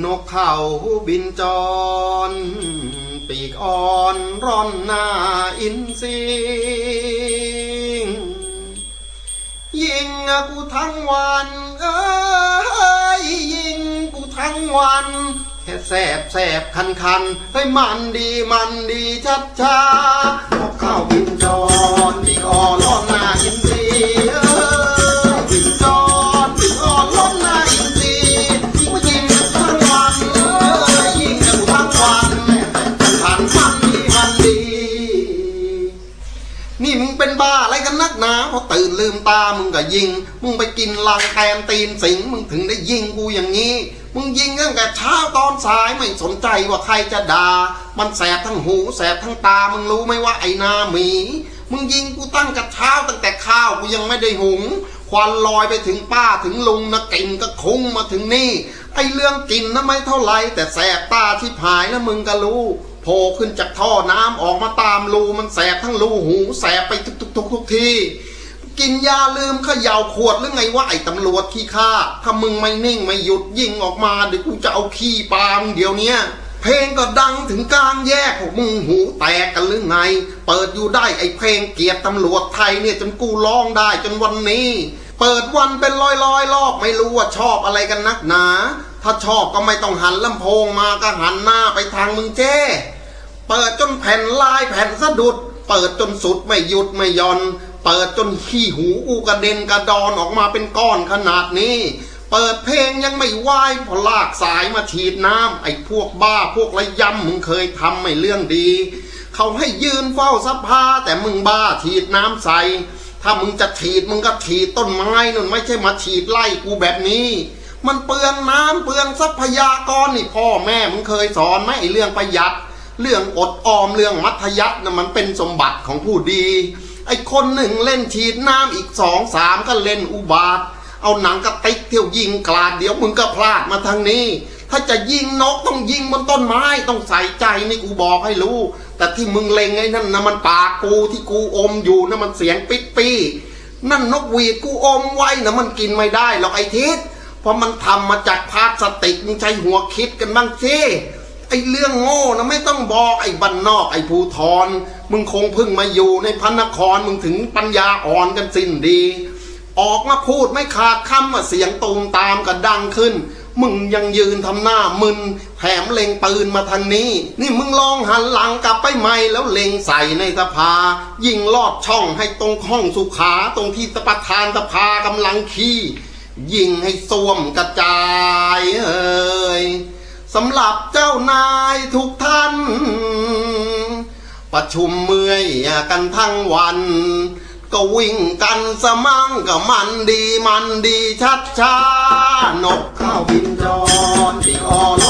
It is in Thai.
นกเขาบินจร ปีกอ่อนร่อนหน้าอินสิงยิงกูทั้งวันเอ้ยยิงกูทั้งวันแค่แสบแสบคันคันเฮ้ยมันดีมันดีชัดชานกเข้าบินจรปีกอ่อนร่อนหน้า นี่มึงเป็นบ้าอะไรกันนักหนาพอตื่นลืมตามึงก็ยิง มึงไปกินลังแคนตีนสิงมึงถึงได้ยิงกูอย่างนี้ มึงยิงตั้งแต่เช้าตอนสายไม่สนใจว่าใครจะด่า มันแสบทั้งหูแสบทั้งตามึงรู้ไหมว่าไอ้หนาหมี มึงยิงกูตั้งแต่เช้าตั้งแต่ข้าวกูยังไม่ได้หุงควันลอยไปถึงป้าถึงลุงนะกลิ่นก็คุ้งมาถึงนี่ ไอ้เรื่องกลิ่นนะไม่เท่าไรแต่แสบตาที่ผายนะมึงก็รู้ โผล่ขึ้นจากท่อน้ำออกมาตามรูมันแสบทั้งรูหูแสบไปทุกทุกทุกทุกทีกินยาลืมเขย่าขวดหรือไงว่าไอ้ตำรวจขี้ข้าถ้ามึงไม่นิ่งไม่หยุดยิงออกมาเดี๋ยวกูจะเอาขี้ปามึงเดี๋ยวเนี้ยเพลงก็ดังถึงกลางแยกพวกมึงหูแตกกันหรือไง เปิดอยู่ได้ไอ้เพลงเกียรติตำรวจไทยเนี่ยจนกูร้องได้จนวันนี้ เปิดวันเป็นร้อยร้อยรอบไม่รู้ว่าชอบอะไรกันนักหนา ถ้าชอบก็ไม่ต้องหันลำโพงมาก็หันหน้าไปทางมึงเจ้ เปิดจนแผ่นลายแผ่นสะดุด เปิดจนสุดไม่หยุดไม่ย่อน เปิดจนขี้หูอูกระเด็นกระดอนออกมาเป็นก้อนขนาดนี้ เปิดเพลงยังไม่ไหวพอลากสายมาฉีดน้ำไอ้พวกบ้าพวกระยำมึงเคยทำไม่เรื่องดี เขาให้ยืนเฝ้าสภาแต่มึงบ้าฉีดน้ำใส่ถ้ามึงจะฉีดมึงก็ฉีดต้นไม้นั่นไม่ใช่มาฉีดไล่กูแบบนี้ มันเปลืองน้ำเปลืองทรัพยากรนี่พ่อแม่มึงเคยสอนไหมไอ้เรื่องประหยัด เรื่องอดออมเรื่องมัธยัตินะมันเป็นสมบัติของผู้ดี ไอ้คนหนึ่งเล่นฉีดน้ำอีกสองสามก็เล่นอุบาท เอาหนังกระติกเที่ยวยิงกลาดเดี๋ยวมึงก็พลาดมาทางนี้ ถ้าจะยิงนกต้องยิงบนต้นไม้ต้องใส่ใจนี่กูบอกให้รู้ แต่ที่มึงเล็งไอ้นั่นนะมันปากกูที่กูอมอยู่นะมันเสียงปิดปีนั่นนกหวีดกูอมไว้นะมันกินไม่ได้หรอกไอ้ทิศเพราะมันทำมาจากพลาสติกมึงใช้หัวคิดกันบ้างสิ ไอ้เรื่องโง่นะไม่ต้องบอกไอ้บ้านนอกไอ้ภูทรมึงคงเพิ่งมาอยู่ในพระนครมึงถึงปัญญาอ่อนกันสิ้นดี ออกมาพูดไม่ขาดคำว่าเสียงตูมตามก็ดังขึ้น มึงยังยืนทำหน้ามึนแถมเล็งปืนมาทางนี้ นี่มึงลองหันหลังกลับไปใหม่แล้วเล็งใส่ในสภา ยิงลอดช่องให้ตรงห้องสุขาตรงที่ประธานสภากำลังขี้ยิงให้ส้วมกระจายเอ้ย สำหรับเจ้านายทุกท่าน ประชุมเมื่อยกันทั้งวัน ก็วิ่งกันสมั่งก็มันดีมันดีชัดชานกข้าวบินจอนดีอ่อน